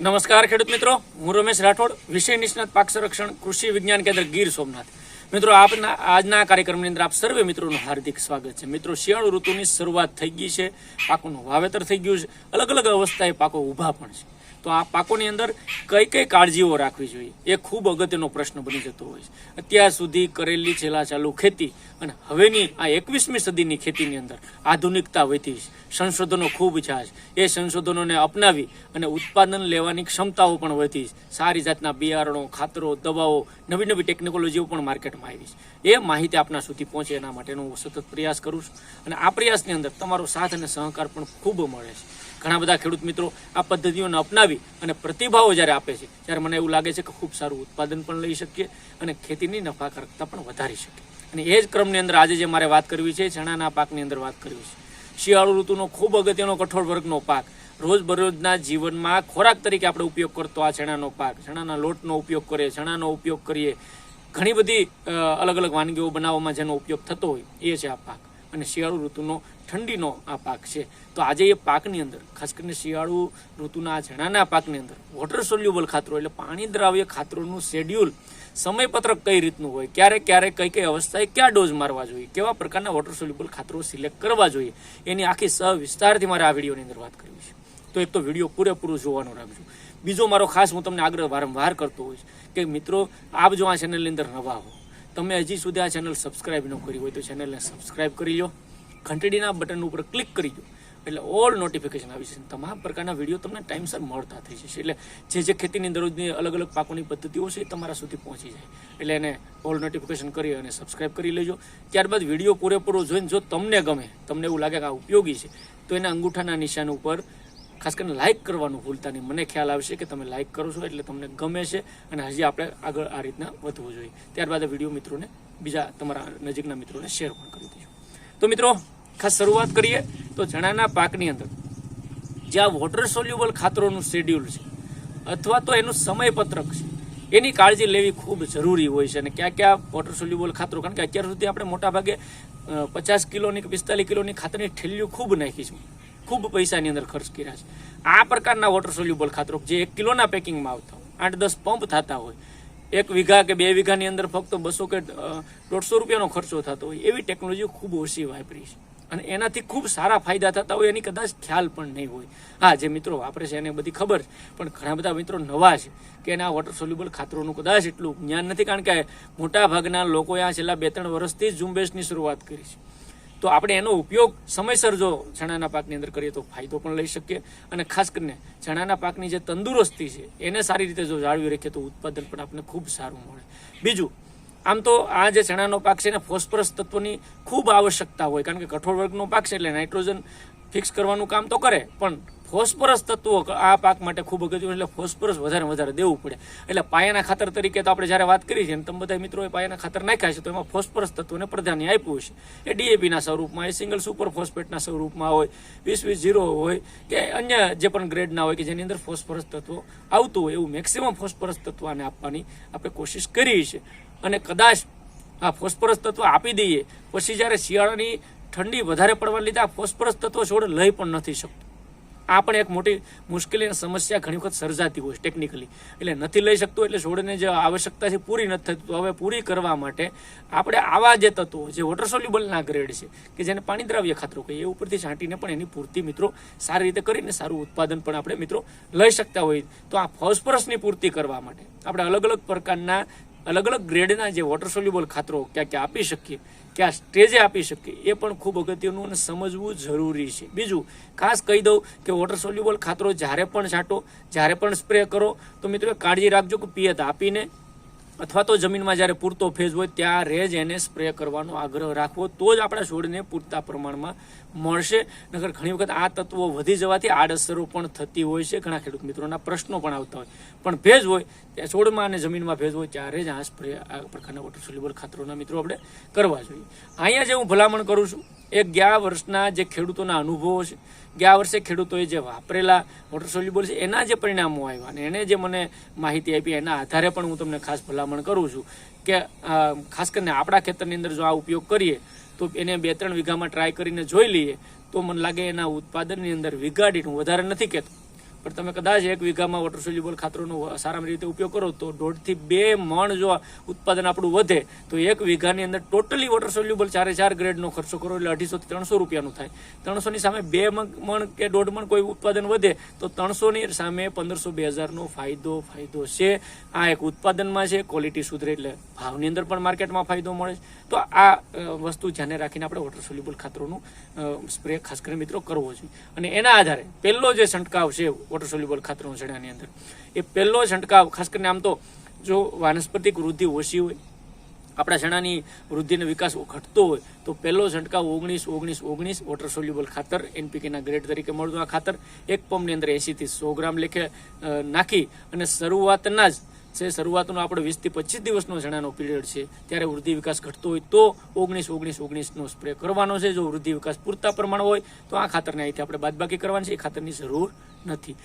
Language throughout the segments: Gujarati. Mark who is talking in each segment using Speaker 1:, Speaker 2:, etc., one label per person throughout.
Speaker 1: નમસ્કાર ખેડૂત મિત્રો, હું રમેશ રાઠોડ, વિષય નિષ્ણાત પાક સંરક્ષણ, કૃષિ વિજ્ઞાન કેન્દ્ર ગીર સોમનાથ. મિત્રો, આપના આજના કાર્યક્રમની અંદર આપ સર્વે મિત્રોનું હાર્દિક સ્વાગત છે. મિત્રો, શિયાળુ ઋતુની શરૂઆત થઈ ગઈ છે, પાકોનું વાવેતર થઈ ગયું છે અલગ અલગ અવસ્થાએ પાકો ઊભા પણ છે. તો આ પાકોની અંદર કઈ કઈ કાળજીઓ રાખવી જોઈએ? એ ખૂબ અગત્યનો પ્રશ્ન બની જતો હોય છે. અત્યાર સુધી કરેલી છેલ્લા ચાલુ ખેતી અને હવેની આ એકવીસમી સદીની ખેતીની અંદર આધુનિકતા વધી સંશોધનો ખૂબ છે એ સંશોધનોને અપનાવી અને ઉત્પાદન લેવાની ક્ષમતાઓ પણ વધી સારી જાતના બિયારણો, ખાતરો, દવાઓ, નવી નવી ટેકનોલોજીઓ પણ માર્કેટમાં આવી છે. એ માહિતી આપના સુધી પહોંચે એના માટેનો હું સતત પ્રયાસ કરું છું. અને આ પ્રયાસની અંદર તમારો સાથ અને સહકાર પણ ખૂબ મળે છે. ઘણા બધા ખેડૂત મિત્રો આ પદ્ધતિઓને અપનાવી અને પ્રતિભાવો જ્યારે આપે છે, ત્યારે મને એવું લાગે છે કે ખૂબ સારું ઉત્પાદન પણ લઈ શકીએ અને ખેતીની નફાકારકતા પણ વધારી શકીએ. અને એ જ ક્રમની અંદર આજે જે મારે વાત કરવી છે ચણાના પાકની અંદર વાત કરવી છે. શિયાળુ ઋતુનો ખૂબ અગત્યનો કઠોળ વર્ગનો પાક. રોજબરોજના જીવનમાં ખોરાક તરીકે આપણે ઉપયોગ કરતો આ ચણાનો પાક. ચણાના લોટનો ઉપયોગ કરીએ, ચણાનો ઉપયોગ કરીએ. ઘણી બધી અલગ અલગ વાનગીઓ બનાવવામાં જેનો ઉપયોગ થતો હોય, એ છે આ પાક. અને શિયાળુ ઋતુનો, ઠંડીનો આ પાક છે. તો આજે એ પાકની અંદર, ખાસ કરીને શિયાળુ ઋતુના આ ચણાના પાકની અંદર વોટર સોલ્યુબલ ખાતરો એટલે પાણી દ્રાવ્ય ખાતરોનું શેડ્યુલ સમયપત્રક કઈ રીતનું હોય, ક્યારે ક્યારે, કઈ કઈ અવસ્થાએ કયા ડોઝ મારવા જોઈએ, કેવા પ્રકારના વોટર સોલ્યુબલ ખાતરો સિલેક્ટ કરવા જોઈએ, એની આખી સવિસ્તારથી મારે આ વિડીયોની અંદર વાત કરવી છે. તો એક તો વીડિયો પૂરેપૂરું જોવાનું રાખજો. બીજો મારો ખાસ હું તમને આગ્રહ વારંવાર કરતો હોઈશ કે મિત્રો, આપ જો આ ચેનલની અંદર નવા હો, તમે હજી સુધી આ ચેનલ સબસ્ક્રાઇબ ન કરી હોય તો ચેનલને સબસ્ક્રાઇબ કરી લો ઘંટડીના બટન ઉપર ક્લિક કરી દો એટલે ઓલ નોટિફિકેશન આવી જશે તમામ પ્રકારના વીડિયો તમને ટાઈમસર મળતા થઈ જશે. એટલે જે જે ખેતીની દરરોજની અલગ અલગ પાકોની પદ્ધતિઓ છે એ તમારા સુધી પહોંચી જાય. એટલે એને ઓલ નોટિફિકેશન કરી અને સબસ્ક્રાઇબ કરી લેજો. ત્યારબાદ વીડિયો પૂરેપૂરો જોઈને જો તમને ગમે, તમને એવું લાગે કે આ ઉપયોગી છે, તો એના અંગૂઠાના નિશાન ઉપર ખાસ કરીને લાઇક કરવાનું ભૂલતા નહીં. મને ખ્યાલ આવશે કે તમે લાઇક કરો છો એટલે તમને ગમે છે અને હજી આપણે આગળ આ રીતના વધવું જોઈએ. ત્યારબાદ આ વીડિયો મિત્રોને, બીજા તમારા નજીકના મિત્રોને શેર પણ કરી દેજો. તો મિત્રો, ખાસ શરૂઆત કરીએ તો ચણાના પાકની અંદર, જ્યાં વોટર સોલ્યુબલ ખાતરોનું શેડ્યુલ છે અથવા તો એનું સમયપત્રક છે, એની કાળજી લેવી ખૂબ જરૂરી હોય છે. અને ક્યાં ક્યાં વોટર સોલ્યુબલ ખાતરો, કારણ કે અત્યાર સુધી આપણે મોટા ભાગે પચાસ કિલોની કે પિસ્તાલીસ કિલોની ખાતરની ઠેલીઓ ખૂબ નાખી છે. ખૂબ પૈસાની અંદર ખર્ચ કર્યા છે. આ પ્રકારના વોટર સોલ્યુબલ ખાતરો જે એક કિલોના પેકિંગમાં આવતા હોય, આઠ દસ પંપ થતા હોય, એક વીઘા કે બે વીઘાની અંદર ફક્ત બસો કે દોઢસો રૂપિયાનો ખર્ચો થતો હોય, એવી ટેકનોલોજી ખૂબ ઓછી વાપરી છે. અને એનાથી ખૂબ સારા ફાયદા થતા હોય, એની કદાચ ખ્યાલ પણ નહીં હોય. હા, જે મિત્રો વાપરે છે એને બધી ખબર છે, પણ ઘણા બધા મિત્રો નવા છે કે એના વોટર સોલ્યુબલ ખાતરોનું કદાચ એટલું જ્ઞાન નથી, કારણ કે મોટા ભાગના લોકોએ આ છેલ્લા બે ત્રણ વર્ષથી જ ઝુંબેશની શરૂઆત કરી છે. તો આપણે એનો ઉપયોગ સમયસર જો ચણાના પાકની અંદર કરીએ તો ફાયદો પણ લઈ શકીએ. અને ખાસ કરીને ચણાના પાકની જે તંદુરસ્તી છે, એને સારી રીતે જો જાળવી રાખીએ તો ઉત્પાદન પણ આપણને ખૂબ સારું મળે. બીજું આમ તો આ જે ચણાનો પાક છે એને ફોસ્ફરસ તત્વની ખૂબ આવશ્યકતા હોય. કારણ કે કઠોળ વર્ગનો પાક છે એટલે નાઇટ્રોજન ફિક્સ કરવાનું કામ તો કરે, પણ ફોસ્ફરસ તત્વો આ પાક માટે ખૂબ અગત્યનું એટલે ફોસ્ફરસ વધારે વધારે દેવું પડે. એટલે પાયાના ખાતર તરીકે તો આપણે જ્યારે વાત કરી છે તમે બધા મિત્રોએ પાયાના ખાતર નાખ્યા છે, તો એમાં ફોસ્ફરસ તત્વોને પ્રાધાન્ય આપ્યું છે. એ ડીએપીના સ્વરૂપમાં, એ સિંગલ સુપર ફોસ્ફેટના સ્વરૂપમાં હોય, વીસ વીસ ઝીરો હોય, કે અન્ય જે પણ ગ્રેડના હોય, કે જેની અંદર ફોસ્ફરસ તત્વો આવતું હોય, એવું મેક્સિમમ ફોસ્ફરસ તત્વ આને આપવાની આપણે કોશિશ કરી છે. અને કદાચ આ ફોસ્ફરસ તત્વ આપી દઈએ, પછી જ્યારે શિયાળાની ઠંડી વધારે પડવાને લીધે આ ફોસ્ફરસ તત્વ છોડ લઈ પણ નથી શકતું. આ પણ એક મોટી મુશ્કેલી અને સમસ્યા ઘણી વખત સર્જાતી હોય ટેકનિકલી એટલે નથી લઈ શકતું, એટલે છોડને જે આવશ્યકતા છે પૂરી નથી થતી. હવે પૂરી કરવા માટે આપણે આવા જે તત્વો, જે વોટર સોલ્યુબલના ગ્રેડ છે, કે જેને પાણી દ્રાવ્ય ખાતરો કહીએ, એ ઉપરથી છાંટીને પણ એની પૂર્તિ મિત્રો સારી રીતે કરીને સારું ઉત્પાદન પણ આપણે મિત્રો લઈ શકતા હોઈએ તો આ ફોસ્ફરસની પૂર્તિ કરવા માટે આપણે અલગ અલગ પ્રકારના અલગ અલગ ગ્રેડના જે વોટર સોલ્યુબલ ખાતરો ક્યાં ક્યાં આપી શકીએ, ક્યાં સ્ટેજે આપી શકીએ, એ પણ ખૂબ અગત્યનું અને સમજવું જરૂરી છે. બીજું, ખાસ કહી દઉં કે વોટર સોલ્યુબલ ખાતરો જ્યારે પણ છાંટો, જ્યારે પણ સ્પ્રે કરો, તો મિત્રો કાળજી રાખજો કે પિયત આપીને અથવા તો જમીનમાં જ્યારે પૂરતો ફેઝ હોય ત્યારે જ એને સ્પ્રે કરવાનો આગ્રહ રાખવો. તો જ આપણા છોડને પૂરતા પ્રમાણમાં મળશે. નગર ઘણી વખત આ તત્વો વધી જવાથી આડઅસરો પણ થતી હોય છે. ઘણા ખેડૂત મિત્રોના પ્રશ્નો પણ આવતા હોય. પણ ભેજ હોય, ત્યાં છોડમાં અને જમીનમાં ભેજ હોય, ત્યારે જ આ સ્પ્રે, આ પ્રકારના વોટર સોલ્યુબલ ખાતરોના મિત્રો આપણે કરવા જોઈએ. અહીંયા જે હું ભલામણ કરું છું, એ ગયા વર્ષના જે ખેડૂતોના અનુભવો છે, ગયા વર્ષે ખેડૂતોએ જે વાપરેલા વોટર સોલ્યુબલ છે, એના જે પરિણામો આવ્યા અને એને જે મને માહિતી આપી, એના આધારે પણ હું તમને ખાસ ભલામણ કરું છું કે ખાસ કરીને આપણા ખેતરની અંદર જો આ ઉપયોગ કરીએ તો એને બે ત્રણ વીઘામાં ટ્રાય કરીને જોઈ લઈએ, તો મને લાગે એના ઉત્પાદનની અંદર વીઘા હું વધારે નથી કહેતો. પણ તમે કદાચ એક વીઘામાં વોટર સોલ્યુબલ ખાતરોનો સારામાં રીતે ઉપયોગ કરો તો દોઢથી બે મણ જો ઉત્પાદન આપણું વધે, તો એક વીઘાની અંદર ટોટલી વોટર સોલ્યુબલ ચારે ચાર ગ્રેડનો ખર્ચો કરો એટલે અઢીસોથી ત્રણસો રૂપિયાનું થાય. ત્રણસોની સામે બે મણ કે દોઢ મણ કોઈ ઉત્પાદન વધે, તો ત્રણસોની સામે પંદરસો બે હજારનો ફાયદો ફાયદો છે. આ એક ઉત્પાદનમાં છે ક્વોલિટી સુધરે એટલે ભાવની અંદર પણ માર્કેટમાં ફાયદો મળે તો આ વસ્તુ ધ્યાને રાખીને આપણે વોટર સોલ્યુબલ ખાતરોનું સ્પ્રે ખાસ કરીને મિત્રો કરવો જોઈએ. અને એના આધારે પહેલો જે છંટકાવ છે વોટર સોલ્યુબલ ખાતરનો છેડાની અંદર. એ પહેલો છંટકાવ, ખાસ કરીને આમ તો જો વાનસ્પતિક વૃદ્ધિ ઓછી હોય, આપણા ચણાની વૃદ્ધિનો વિકાસ ઘટતો હોય, તો પહેલો છંટકાવ ઓગણીસ ઓગણીસ ઓગણીસ વોટર સોલ્યુબલ ખાતર એનપીકેના ગ્રેડ તરીકે મળતું આ ખાતર. એક પંપની અંદર એસીથી સો ગ્રામ લેખે નાખી અને શરૂઆતના જ છે. શરૂઆતનો આપણે વીસથી પચીસ દિવસનો ચણાનો પીરિયડ છે. ત્યારે વૃદ્ધિ વિકાસ ઘટતો હોય તો ઓગણીસ ઓગણીસ, ઓગણીસનો સ્પ્રે કરવાનો છે. જો વૃદ્ધિ વિકાસ પૂરતા પ્રમાણ હોય તો આ ખાતરને અહીંથી આપણે બાદબાકી કરવાની છે. એ ખાતરની જરૂર નથી.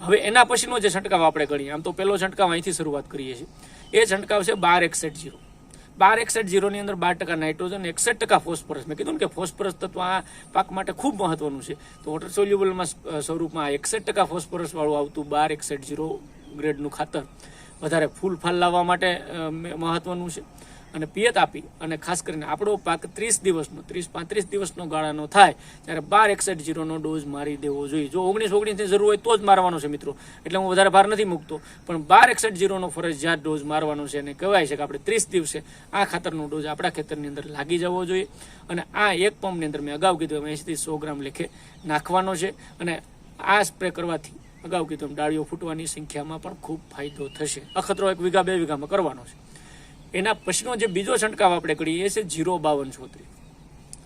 Speaker 1: હવે એના પછીનો જે છંટકાવ આપણે કરીએ, આમ તો પહેલો છંટકાવ અહીંથી શરૂઆત કરીએ છીએ. એ છંટકાવ છે બાર એકસઠ જીરો. બાર એકસઠ જીરોની અંદર બાર ટકા નાઇટ્રોજન, એકસઠ ટકા ફોસ્ફરસ. મેં કીધું ને કે ફોસ્ફરસ તત્વ આ પાક માટે ખૂબ મહત્વનું છે. તો વોટર સોલ્યુબલમાં સ્વરૂપમાં એકસઠ ટકા ફોસ્ફરસ વાળું આવતું બાર એકસઠ જીરો ગ્રેડનું ખાતર. વધારે ફૂલ ફાલ લાવવા માટે મહત્વનું છે. અને પિયત આપી, અને ખાસ કરીને આપણો પાક ત્રીસ દિવસનો, ત્રીસ પાંત્રીસ દિવસનો ગાળાનો થાય, ત્યારે બાર એકસઠ જીરોનો ડોઝ મારી દેવો જોઈએ. જો ઓગણીસ ઓગણીસની જરૂર હોય તો જ મારવાનો છે મિત્રો. એટલે હું વધારે ભાર નથી મૂકતો. પણ બાર એકસઠ જીરોનો ફરજિયાત ડોઝ મારવાનો છે અને કહેવાય છે કે આપણે ત્રીસ દિવસે આ ખાતરનો ડોઝ આપણા ખેતરની અંદર લાગી જવો જોઈએ. અને આ એક પંપની અંદર મેં અગાઉ કીધું એમ એંશીથી સો ગ્રામ લેખે નાખવાનો છે. અને આ સ્પ્રે કરવાથી અગાઉ કીધું ડાળીઓ ફૂટવાની સંખ્યામાં પણ ખૂબ ફાયદો થશે. અખતરો એક વીઘા, બે વીઘામાં કરવાનો છે. એના પછીનો જે બીજો છંટકાવ આપણે કરીએ એ છે જીરો બાવન છોતરી.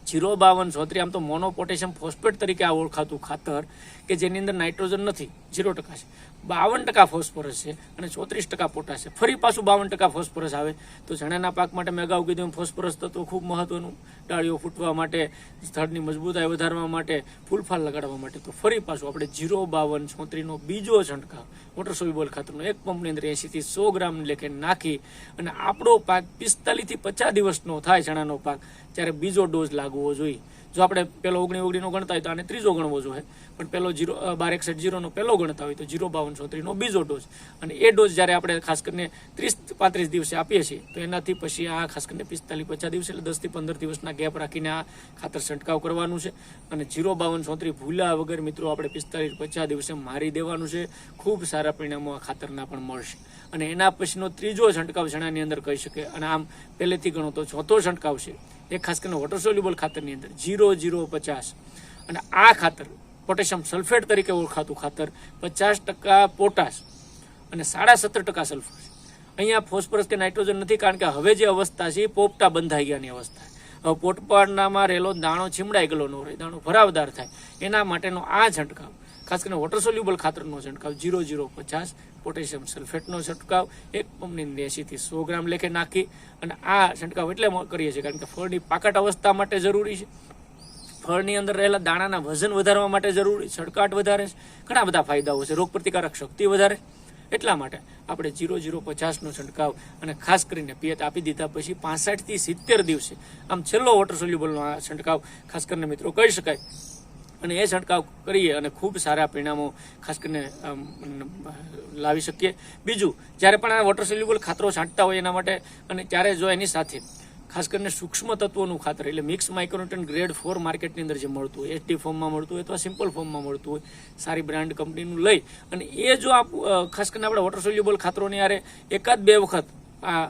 Speaker 1: જીરો બાવન છોતરી આમ તો મોનો પોટેશિયમ ફોસ્ફેટ તરીકે આ ઓળખાતું ખાતર કે જેની અંદર નાઇટ્રોજન નથી, જીરો ટકા છે. બાવન ટકા ફોસ્ફરસ છે અને ચોત્રીસ ટકા પોટાશ છે. ફરી પાછું બાવન ટકા ફોસ્ફરસ આવે. તો ચણાના પાક માટે મેં અગાઉ કીધું ફોસ્ફરસ તત્વો ખૂબ મહત્વનું. ડાળીઓ ફૂટવા માટે, સ્થળની મજબૂતાઈ વધારવા માટે ફૂલફાલ લગાડવા માટે. તો ફરી પાછું આપણે જીરો, બાવન ચોત્રીનો બીજો છંટકાવ. મોટર સોલ્યુબલ ખાતરનો એક પંપની અંદર એંશીથી સો ગ્રામ લેખે નાખી અને આપણો પાક પિસ્તાલીસથી પચાસ દિવસનો થાય ચણાનો પાક. ત્યારે બીજો ડોઝ લાગવો જોઈએ. જો આપણે પેલો ઓગણી ઓગણીનો ગણતા હોય તો આને ત્રીજો ગણવો જોઈએ. પણ પેલો જીરો બાર એકસઠ જીરોનો પહેલો ગણતા હોય તો જીરો બાવન ચોત્રીસનો બીજો ડોઝ અને એ ડોઝ જ્યારે આપણે ખાસ કરીને ત્રીસ, પાંત્રીસ દિવસે આપીએ છીએ, તો એનાથી પછી આ ખાસ કરીને પિસ્તાલીસ પચાસ દિવસે એટલે દસથી પંદર દિવસના ગેપ રાખીને આ ખાતર છંટકાવ કરવાનું છે. અને જીરો બાવન ચોત્રીસ ભૂલા વગર મિત્રો આપણે પિસ્તાલીસ પચાસ દિવસે મારી દેવાનું છે. ખૂબ સારા પરિણામો આ ખાતરના પણ મળશે. અને એના પછીનો ત્રીજો છંટકાવ જણાની અંદર કહી શકે અને આમ પહેલેથી ગણો તો ચોથો છંટકાવ છે. એ ખાસ કરીને વોટર સોલ્યુબલ ખાતરની અંદર જીરો જીરો પચાસ. અને આ ખાતર પોટેશિયમ સલ્ફેટ તરીકે ઓળખાતું ખાતર, પચાસ ટકા પોટાશ અને સાડા સત્તર ટકા સલ્ફર અહીંયા ફોસ્ફરસ કે નાઇટ્રોજન નથી, કારણ કે હવે જે અવસ્થા છે, એ પોપટા બંધાઈ ગયાની અવસ્થા. હવે પોટપાડનામાં રહેલો દાણો છીમડાઈ ગયેલો ન રહે દાણો ભરાવદાર થાય. એના માટેનો આ છંટકાવ ખાસ કરીને વોટર સોલ્યુબલ ખાતરનો છંટકાવ જીરો જીરો પચાસ. પોટેશિયમ સલ્ફેટનો છંટકાવ એક પંપની એંશીથી સો ગ્રામ લેખે નાખી અને આ છંટકાવ એટલે કરીએ છીએ, કારણ કે ફળની પાકટ અવસ્થા માટે જરૂરી છે. ફળની અંદર રહેલા દાણાના વજન વધારવા માટે જરૂરી છડકાટ વધારે છે. ઘણા બધા ફાયદાઓ છે. રોગ પ્રતિકારક શક્તિ વધારે. એટલા માટે આપણે જીરો જીરો પચાસનો છંટકાવ અને ખાસ કરીને પિયત આપી દીધા પછી પાસઠથી સિત્તેર દિવસે. આમ છેલ્લો વોટર સોલ્યુબલનો આ છંટકાવ ખાસ કરીને મિત્રો કહી શકાય. અને એ છંટકાવ કરીએ અને ખૂબ સારા પરિણામો ખાસ કરીને લાવી શકીએ. બીજું, જ્યારે પણ આ વોટર સોલ્યુબલ ખાતરો છાંટતા હોય એના માટે અને ત્યારે જો એની સાથે ખાસ કરીને સૂક્ષ્મ તત્વોનું ખાતર, એટલે મિક્સ માઇક્રોન્યુટન ગ્રેડ ફોર માર્કેટની અંદર જે મળતું હોય એચડી ફોર્મમાં મળતું હોય અથવા સિમ્પલ ફોર્મમાં મળતું હોય, સારી બ્રાન્ડ કંપનીનું લઈ અને એ જો આપ ખાસ કરીને આપણે વોટર સોલ્યુબલ ખાતરોની યારે એકાદ બે વખત આ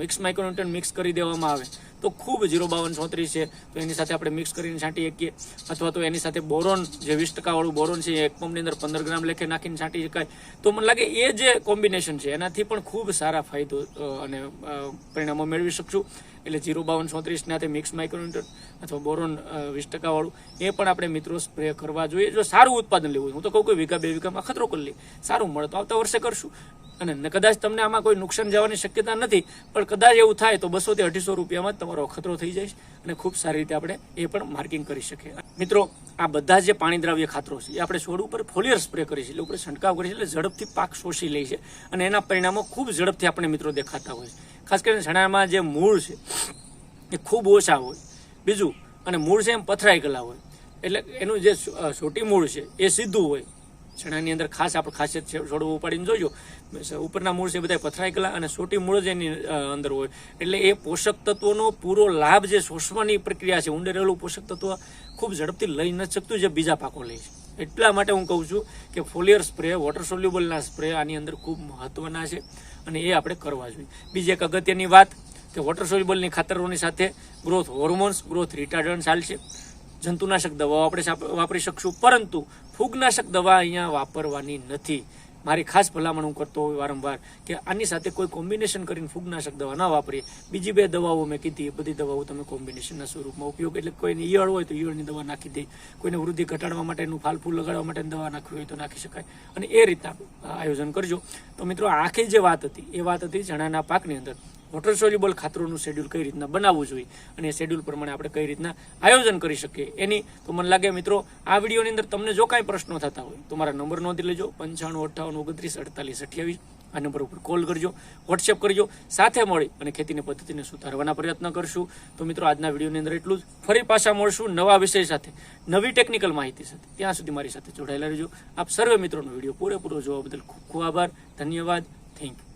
Speaker 1: મિક્સ માઇક્રોન્યુટન મિક્સ કરી દેવામાં આવે તો ખૂબ જીરો બાવન ચોત્રીસ છે. તો એની સાથે આપણે મિક્સ કરીને છાંટી શકીએ. અથવા તો એની સાથે બોરોન, જે વીસ ટકાવાળું બોરોન છે, એ એક પંપની અંદર પંદર ગ્રામ લેખે નાખીને છાંટી શકાય. તો મને લાગે એ જે કોમ્બિનેશન છે, એનાથી પણ ખૂબ સારા ફાયદો અને પરિણામો મેળવી શકશું. એટલે જીરો બાવન ચોત્રીસ નાથે મિક્સ માઇક્રોન્યુટર અથવા બોરોન વીસ ટકાવાળું, એ પણ આપણે મિત્રો સ્પ્રે કરવા જોઈએ. જો સારું ઉત્પાદન લેવું હું તો કહું કે વીઘા બે વીઘામાં ખતરો કરી લઈએ સારું મળે તો આવતા વર્ષે કરશું. અને કદાચ તમને આમાં કોઈ નુકસાન જવાની શક્યતા નથી, પણ કદાચ એવું થાય તો બસો થી અઢીસો રૂપિયામાં તમારો ખતરો થઈ જાય અને ખૂબ સારી રીતે આપણે એ પણ માર્કિંગ કરી શકીએ. મિત્રો, આ બધા જે પાણી દ્રાવ્ય ખાતરો છે, એ આપણે છોડ ઉપર ફોલિયર સ્પ્રે કરીએ છીએ, એટલે ઉપર છંટકાવ કરીએ છીએ, એટલે ઝડપથી પાક શોષી લે છે અને એના પરિણામો ખૂબ ઝડપથી આપણે મિત્રો દેખાતા હોય છે. ખાસ કરીને ચણામાં જે મૂળ છે, એ ખૂબ ઓછા હોય. બીજું, અને મૂળ છે એમ પથરાઈ ગયેલા હોય. એટલે એનું જે સોટી મૂળ છે, એ સીધું હોય. ચણાની અંદર ખાસ આપણે ખાસિયત છે, છોડવું ઉપાડીને જોજો. ઉપરના મૂળ છે બધા પથરાઈ ગયેલા અને સોટી મૂળ જ એની અંદર હોય. એટલે એ પોષક તત્વોનો પૂરો લાભ જે શોષવાની પ્રક્રિયા છે ઊંડે રહેલું પોષક તત્વ ખૂબ ઝડપથી લઈ ન શકતું જે બીજા પાકો લે છે. એટલા માટે હું કહું છું કે ફોલિયર સ્પ્રે, વોટર સોલ્યુબલના સ્પ્રે આની અંદર ખૂબ મહત્વના છે અને એ આપણે કરવા જોઈએ. બીજી એક અગત્યની વાત કે વોટર સોલ્યુબલની ખાતરોની સાથે ગ્રોથ હોર્મોન્સ, ગ્રોથ રિટાર્ડન્સ ચાલશે જંતુનાશક દવાઓ આપણે વાપરી શકશું, પરંતુ ફૂગનાશક દવા અહીંયા વાપરવાની નથી. મારી ખાસ ભલામણ હું કરતો હોય વારંવાર કે આની સાથે કોઈ કોમ્બિનેશન કરીને ફૂગનાશક દવા ના વાપરીએ. બીજી બે દવાઓ મેં કીધી, એ બધી દવાઓ તમે કોમ્બિનેશનના સ્વરૂપમાં ઉપયોગ એટલે કોઈને ઈયળ હોય તો ઈયળની દવા નાખી દે. કોઈને વૃદ્ધિ ઘટાડવા માટેનું ફાલ ફૂલ લગાડવા માટેની દવા નાખવી હોય તો નાખી શકાય. અને એ રીતના આયોજન કરજો. તો મિત્રો, આખી જે વાત હતી, એ વાત હતી ચણાના પાકની અંદર. વોટર સોલ્યુબલ ખાતરોનું શેડ્યુલ કઈ રીતના બનાવવું જોઈએ અને શેડ્યુલ પ્રમાણે આપણે કઈ રીતના આયોજન કરી શકીએ. એની તો મને લાગે મિત્રો, આ વિડીયોની અંદર તમને જો કાંઈ પ્રશ્નો થતા હોય, તો મારા નંબર નોંધી લેજો, પંચાણું અઠ્ઠાવન ઓગણત્રીસ, અડતાલીસ, અઠ્યાવીસ, આ નંબર ઉપર કોલ કરજો વોટ્સએપ કરજો, સાથે મળી અને ખેતીની પદ્ધતિને સુધારવાના પ્રયત્ન કરશું. તો મિત્રો, આજના વિડીયોની અંદર એટલું જ. ફરી પાછા મળશું નવા વિષય સાથે, નવી ટેકનિકલ માહિતી સાથે. ત્યાં સુધી મારી સાથે જોડાયેલા રહેજો. આપ સર્વે મિત્રોનો વીડિયો પૂરેપૂરો જોવા બદલ ખૂબ ખૂબ આભાર. ધન્યવાદ. Thank you